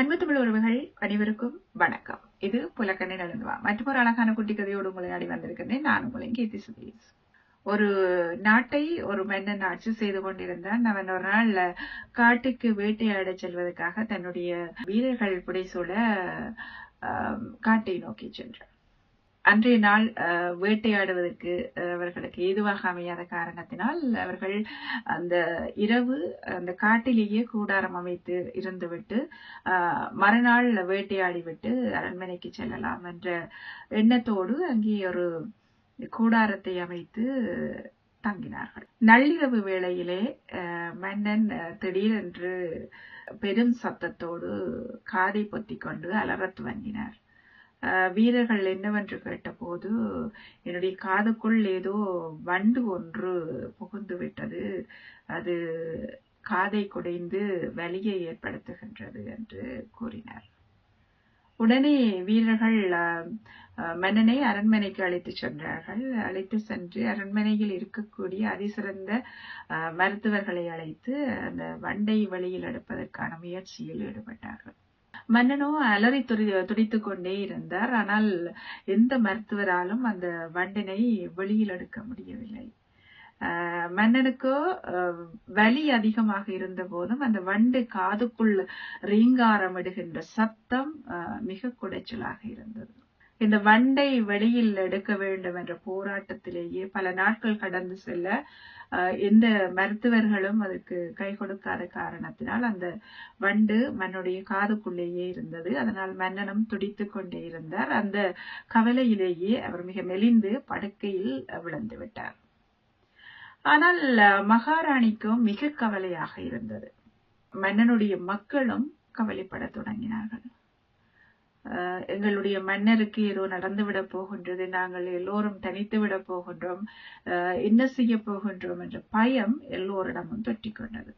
அன்பு தமிழ் உறவுகள் அனைவருக்கும் வணக்கம். இது புலக்கண்ணை நலந்துவா மற்றொரு அழகான குட்டி கதையோடு உங்களை நாடி வந்திருக்கிறேன் நான் உங்களை கீர்த்தி சுதீஷ். ஒரு நாட்டை ஒரு மன்னன் ஆட்சி செய்து கொண்டிருந்தான். அவன் ஒரு நாள் காட்டுக்கு வேட்டையாட செல்வதற்காக தன்னுடைய வீரர்கள் புடைசூழ ஆஹ், காட்டை நோக்கி சென்றான். அன்றைய நாள் வேட்டையாடுவதற்கு அவர்களுக்கு ஏதுவாக அமையாத காரணத்தினால் அவர்கள் அந்த இரவு அந்த காட்டிலேயே கூடாரம் அமைத்து இருந்துவிட்டு மறுநாள் வேட்டையாடி விட்டு அரண்மனைக்கு செல்லலாம் என்ற எண்ணத்தோடு அங்கே ஒரு கூடாரத்தை அமைத்து தங்கினார்கள். நள்ளிரவு வேளையிலே மன்னன் திடீரென்று பெரும் சத்தத்தோடு காதை பொத்திக்கொண்டு அலறத் துவங்கினார். வீரர்கள் என்னவென்று கேட்டபோது என்னுடைய காதுக்குள் ஏதோ வண்டு ஒன்று புகுந்து விட்டது அது காதை குடைந்து வலியை ஏற்படுத்துகின்றது என்று கூறினார். உடனே வீரர்கள் மன்னனை அரண்மனைக்கு அழைத்து சென்றார்கள். அழைத்து சென்று அரண்மனையில் இருக்கக்கூடிய அதிசிறந்த மருத்துவர்களை அழைத்து அந்த வண்டை வழியில் எடுப்பதற்கான முயற்சியில் ஈடுபட்டார்கள். மன்னனோ அலறி துடி துடித்துக் கொண்டே இருந்தார். ஆனால் எந்த மருத்துவராலும் அந்த வண்டினை வெளியில் எடுக்க முடியவில்லை. மன்னனுக்கோ வலி அதிகமாக இருந்த போதும் அந்த வண்டு காதுக்குள் ரீங்காரமிடுகின்ற சத்தம் மிக குடைச்சலாக இருந்தது. இந்த வண்டை வெளியில் எடுக்க வேண்டும் என்ற போராட்டத்திலேயே பல நாட்கள் கடந்து செல்ல எந்த மருத்துவர்களும் அதுக்கு கை கொடுக்காத காரணத்தினால் அந்த வண்டு மன்னுடைய காதுக்குள்ளேயே இருந்தது. அதனால் மன்னனும் துடித்து கொண்டே இருந்தார். அந்த கவலையிலேயே அவர் மிக மெலிந்து படுக்கையில் விழுந்து விட்டார். ஆனால் மகாராணிக்கும் மிக கவலையாக இருந்தது. மன்னனுடைய மக்களும் கவலைப்பட தொடங்கினார்கள். எங்களுடைய மன்னருக்கு ஏதோ நடந்துவிட போகின்றது நாங்கள் எல்லோரும் தனித்து விட போகின்றோம் அஹ், என்ன செய்ய போகின்றோம் என்ற பயம் எல்லோரிடமும் தொற்றிக் கொண்டது.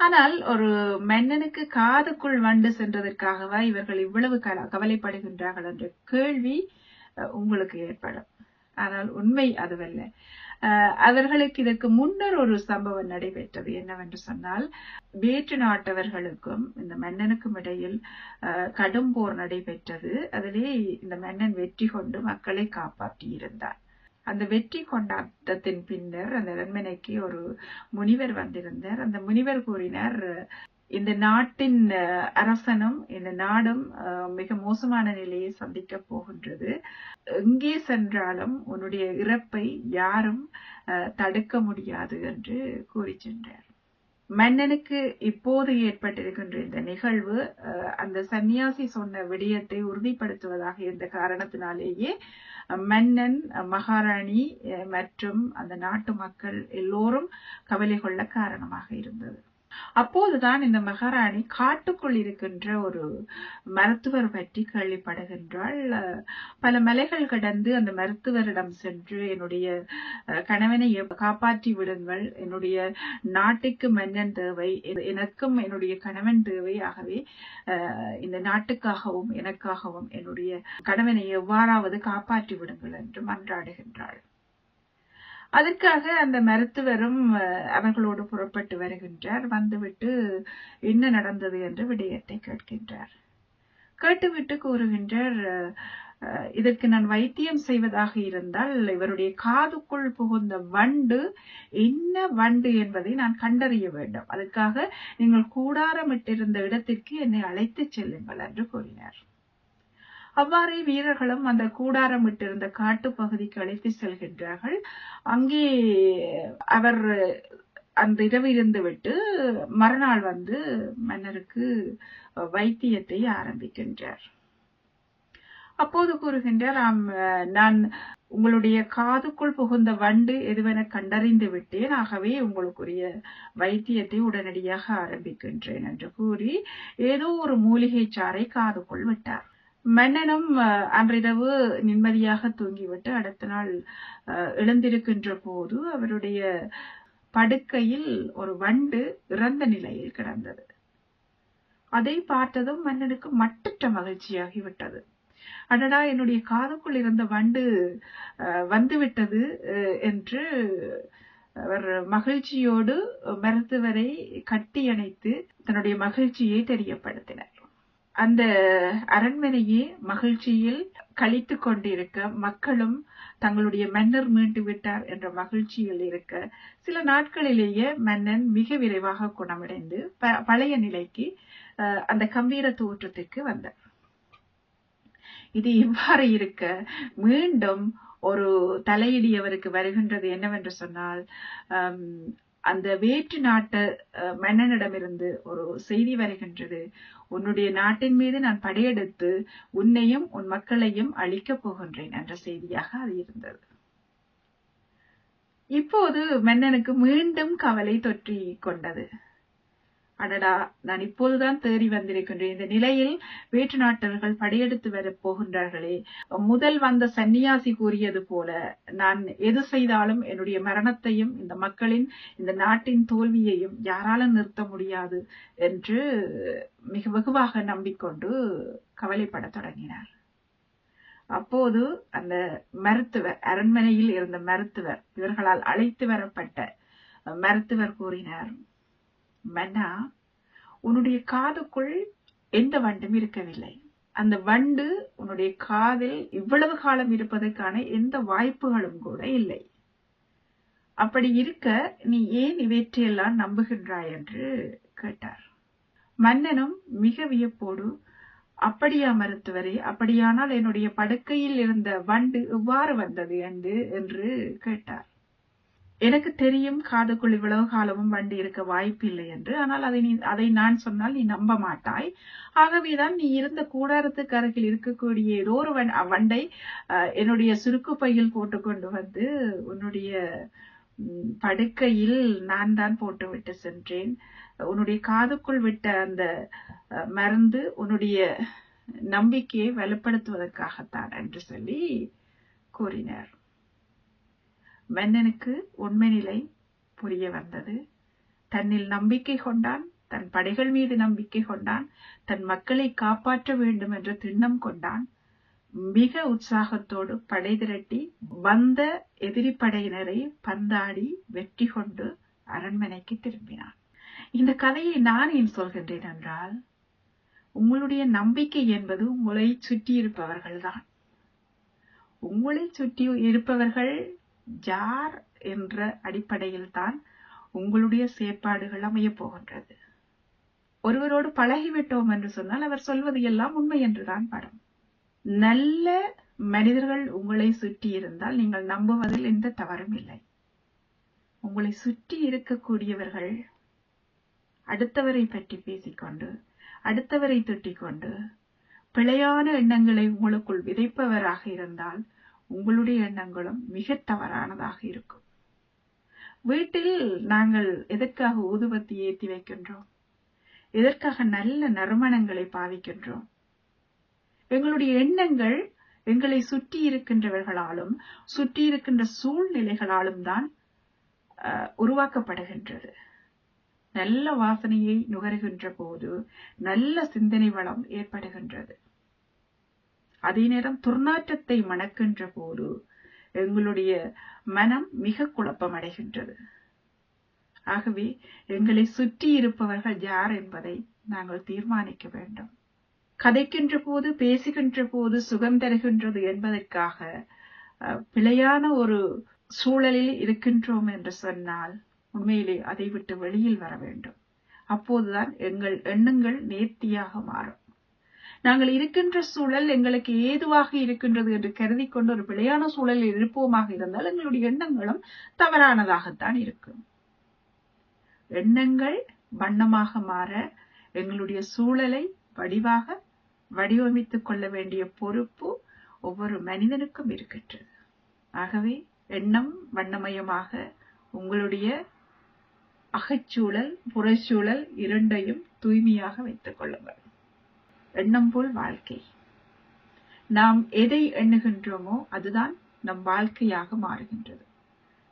ஆனால் ஒரு மன்னனுக்கு காதுக்குள் வண்டு சென்றதற்காகவா இவர்கள் இவ்வளவு கல- கவலைப்படுகின்றார்கள் என்ற கேள்வி அஹ், உங்களுக்கு ஏற்படும். ஆனால் உண்மை அதுவல்ல. அவர்களுக்கு இதற்கு முன்னர் ஒரு சம்பவம் நடைபெற்றது என்னவென்று சொன்னால் வேற்று நாட்டவர்களுக்கும் இந்த மன்னனுக்கும் இடையில் கடும் போர் நடைபெற்றது. அதிலே இந்த மன்னன் வெற்றி கொண்டு மக்களை காப்பாற்றி இருந்தார் அந்த வெற்றி கொண்டாட்டத்தின் பின்னர் அந்த அரண்மனைக்கு ஒரு முனிவர் வந்திருந்தார். அந்த முனிவர் கூறினார் இந்த நாட்டின் அரசனும் இந்த நாடும் மிக மோசமான நிலையை சந்திக்க போகின்றது. எங்கே சென்றாலும் உன்னுடைய இறப்பை யாரும் தடுக்க முடியாது என்று கூறி சென்றார். மன்னனுக்கு இப்போது ஏற்பட்டிருக்கின்ற இந்த நிகழ்வு அந்த சன்னியாசி சொன்ன விடயத்தை உறுதிப்படுத்துவதாக இருந்த காரணத்தினாலேயே மன்னன் மகாராணி மற்றும் அந்த நாட்டு மக்கள் எல்லோரும் கவலை கொள்ள காரணமாக இருந்தது. அப்போதுதான் இந்த மகாராணி காட்டுக்குள் இருக்கின்ற ஒரு மருத்துவர் பற்றி கேள்விப்படுகின்றாள். பல மலைகள் கடந்து அந்த மருத்துவரிடம் சென்று என்னுடைய கணவனை காப்பாற்றி விடுங்கள். என்னுடைய நாட்டுக்கு மன்னன் தேவை. எனக்கும் என்னுடைய கணவன் தேவை. ஆகவே அஹ், இந்த நாட்டுக்காகவும் எனக்காகவும் என்னுடைய கணவனை எவ்வாறாவது காப்பாற்றி விடுங்கள் என்று மன்றாடுகின்றாள். அதற்காக அந்த மருத்துவரும் அவர்களோடு புறப்பட்டு வருகின்றார். வந்துவிட்டு என்ன நடந்தது என்று விடயத்தை கேட்கின்றார். கேட்டுவிட்டு கூறுகின்றார் இதற்கு நான் வைத்தியம் செய்வதாக இருந்தால் இவருடைய காதுக்குள் புகுந்த வண்டு என்ன வண்டு என்பதை நான் கண்டறிய வேண்டும். அதற்காக நீங்கள் கூடாரமிட்டிருந்த இடத்திற்கு என்னை அழைத்துச் செல்லுங்கள் என்று கூறினார். அவ்வாறே வீரர்களும் அந்த கூடாரம் விட்டிருந்த காட்டு பகுதிக்கு அழைத்து செல்கின்றார்கள். அங்கே அவர் அந்த இரவு இருந்து விட்டு மறுநாள் வந்து மன்னருக்கு வைத்தியத்தை ஆரம்பிக்கின்றார். அப்போது கூறுகின்றார் "ஆம், நான் உங்களுடைய காதுக்குள் புகுந்த வண்டு எதுவென கண்டறிந்து விட்டேன். ஆகவே உங்களுக்குரிய வைத்தியத்தை உடனடியாக ஆரம்பிக்கின்றேன் என்று கூறி ஏதோ ஒரு மூலிகை சாறை காதுக்குள் விட்டார். மன்னனும் அன்றிரவு நிம்மதியாக தூங்கிவிட்டு அடுத்த நாள் எழுந்திருக்கின்ற போது அவருடைய படுக்கையில் ஒரு வண்டு இறந்த நிலையில் கிடந்தது. அதை பார்த்ததும் மன்னனுக்கு மட்டற்ற மகிழ்ச்சியாகிவிட்டது. அடடா என்னுடைய காதுக்குள் இருந்த வண்டு வந்துவிட்டது என்று அவர் மகிழ்ச்சியோடு மருத்துவரை கட்டி அணைத்து தன்னுடைய மகிழ்ச்சியை தெரியப்படுத்தினார். அந்த அரண்மனையே மகிழ்ச்சியில் கழித்து கொண்டிருக்க மக்களும் தங்களுடைய மன்னர் மீண்டு விட்டார் என்ற மகிழ்ச்சியில் இருக்க சில நாட்களிலேயே மன்னன் மிக விரைவாக குணமடைந்து ப- பழைய நிலைக்கு அஹ், அந்த கம்பீர தோற்றத்திற்கு வந்தார். இது இவ்வாறு இருக்க மீண்டும் ஒரு தலையிடியவருக்கு வருகின்றது என்னவென்று சொன்னால் அந்த வேற்று நாட்டு மன்னனிடமிருந்து ஒரு செய்தி வருகின்றது. உன்னுடைய நாட்டின் மீது நான் படையெடுத்து உன்னையும் உன் மக்களையும் அழிக்கப் போகின்றேன் என்ற செய்தியாக அது இருந்தது. இப்போது மன்னனுக்கு மீண்டும் கவலை தொற்றி கொண்டது. அடடா நான் இப்போதுதான் தேறி வந்திருக்கின்றேன். இந்த நிலையில் வேற்று நாட்டவர்கள் படையெடுத்து வர போகின்றார்களே. முதல் வந்த சன்னியாசி கூறியது போல நான் எது செய்தாலும் என்னுடைய மரணத்தையும் இந்த மக்களின் இந்த நாட்டின் தோல்வியையும் யாராலும் நிறுத்த முடியாது என்று மிக வெகுவாக நம்பிக்கொண்டு கவலைப்படத் தொடங்கினார். அப்போது அந்த மருத்துவர் அரண்மனையில் இருந்த மருத்துவர் இவர்களால் அழைத்து வரப்பட்ட மருத்துவர் கூறினார் மன்னா உன்னுடைய காதுக்குள் எந்த வண்டும் இருக்கவில்லை. அந்த வண்டு உன்னுடைய காதில் இவ்வளவு காலம் இருப்பதற்கான எந்த வாய்ப்புகளும் கூட இல்லை. அப்படி இருக்க நீ ஏன் இவற்றையெல்லாம் நம்புகின்றாய் என்று கேட்டார். மன்னனும் மிக வியப்போடு அப்படியா மருத்துவரே அப்படியானால் என்னுடைய படுக்கையில் இருந்த வண்டு எவ்வாறு வந்தது? என்று என்று கேட்டார். எனக்கு தெரியும் காதுக்குள் இவ்வளவு காலமும் வண்டி இருக்க வாய்ப்பில்லை என்று. ஆனால் அதை நீ அதை நான் சொன்னால் நீ நம்ப மாட்டாய். ஆகவேதான் நீ இருந்த கூடாரத்துக்கு அருகில் இருக்கக்கூடிய ஏதோ ஒரு வண்டை என்னுடைய சுருக்கு பையில் போட்டுக்கொண்டு வந்து உன்னுடைய படுக்கையில் நான் தான் போட்டுவிட்டு சென்றேன். உன்னுடைய காதுக்குள் விட்ட அந்த மருந்து உன்னுடைய நம்பிக்கையை வலுப்படுத்துவதற்காகத்தான் என்று சொல்லி கூறினார். மன்னனுக்கு உண்மை நிலை புரிய வந்தது. தன்னில் நம்பிக்கை கொண்டான் தன் படைகள் மீது நம்பிக்கை கொண்டான் தன் மக்களை காப்பாற்ற வேண்டும் என்ற திண்ணம் கொண்டான். மிக உற்சாகத்தோடு படை திரட்டி வந்த எதிரி படையினரை பந்தாடி வெற்றி கொண்டு அரண்மனைக்கு திரும்பினான். இந்த கதையை நான் ஏன் சொல்கின்றேன் என்றால் உங்களுடைய நம்பிக்கை என்பது உங்களை சுற்றி இருப்பவர்கள்தான். உங்களை சுற்றி இருப்பவர்கள் யார் என்ற அடிப்படையில் தான் உங்களுடைய செயற்பாடுகள் அமையப் போகின்றது. ஒருவரோடு பழகிவிட்டோம் என்று சொன்னால் அவர் சொல்வது எல்லாம் உண்மை என்றுதான் படம் நல்ல மனிதர்கள் உங்களை சுற்றி இருந்தால் நீங்கள் நம்புவதில் எந்த தவறும் இல்லை. உங்களை சுற்றி இருக்கக்கூடியவர்கள் அடுத்தவரை பற்றி பேசிக்கொண்டு அடுத்தவரை திட்டிக்கொண்டு பிழையான எண்ணங்களை உங்களுக்குள் விதைப்பவராக இருந்தால் உங்களுடைய எண்ணங்களும் மிக தவறானதாக இருக்கும். வீட்டில் நாங்கள் எதற்காக ஊதுபத்தி ஏற்றி வைக்கின்றோம்? எதற்காக நல்ல நறுமணங்களை பாவிக்கின்றோம்? எங்களுடைய எண்ணங்கள் எங்களை சுற்றி இருக்கின்றவர்களாலும் சுற்றி இருக்கின்ற சூழ்நிலைகளாலும் தான் உருவாக்கப்படுகின்றது. நல்ல வாசனையை நுகருகின்ற போது நல்ல சிந்தனை வளம் ஏற்படுகின்றது. அதே நேரம் துர்நாற்றத்தை மணக்கின்ற போது எங்களுடைய மனம் மிக குழப்பமடைகின்றது. ஆகவே எங்களை சுற்றி இருப்பவர்கள் யார் என்பதை நாங்கள் தீர்மானிக்க வேண்டும். கதைக்கின்ற போது பேசுகின்ற போது சுகம் தருகின்றது என்பதற்காக அஹ், பிழையான ஒரு சூழலில் இருக்கின்றோம் என்று சொன்னால் உண்மையிலே அதை விட்டு வெளியில் வர வேண்டும். அப்போதுதான் எங்கள் எண்ணங்கள் நேர்த்தியாக மாறும். நாங்கள் இருக்கின்ற சூழல் எங்களுக்கு ஏதுவாக இருக்கின்றது என்று கருதி கொண்டு ஒரு பிழையான சூழலில் இருப்போமாக இருந்தால் எங்களுடைய எண்ணங்களும் தவறானதாகத்தான் இருக்கும். எண்ணங்கள் வண்ணமாக மாற எங்களுடைய சூழலை வடிவாக வடிவமைத்துக் கொள்ள வேண்டிய பொறுப்பு ஒவ்வொரு மனிதனுக்கும் இருக்கின்றது. ஆகவே எண்ணம் வண்ணமயமாக உங்களுடைய அகச்சூழல் புறச்சூழல் இரண்டையும் தூய்மையாக வைத்துக் கொள்ளுங்கள். எண்ணம் போல் வாழ்க்கை. நாம் எதை எண்ணுகின்றோமோ அதுதான் நம் வாழ்க்கையாக மாறுகின்றது.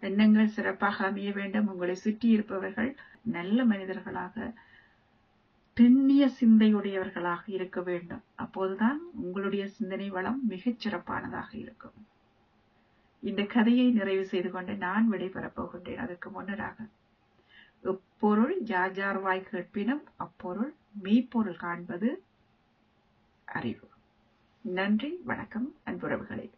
எண்ணங்கள் சிறப்பாக அமைய வேண்டும். உங்களை சுற்றி இருப்பவர்கள் நல்ல மனிதர்களாக திண்ணிய சிந்தையுடையவர்களாக இருக்க வேண்டும். அப்போதுதான் உங்களுடைய சிந்தனை வளம் மிகச் சிறப்பானதாக இருக்கும். இந்த கதையை நிறைவு செய்து கொண்டு நான் விடைபெறப் போகின்றேன். அதற்கு முன்னராக எப்பொருள் யார் யார் வாய் கேட்பினும் அப்பொருள் மெய்ப்பொருள் காண்பது அறிவு. நன்றி வணக்கம் அன்புறவுகளே.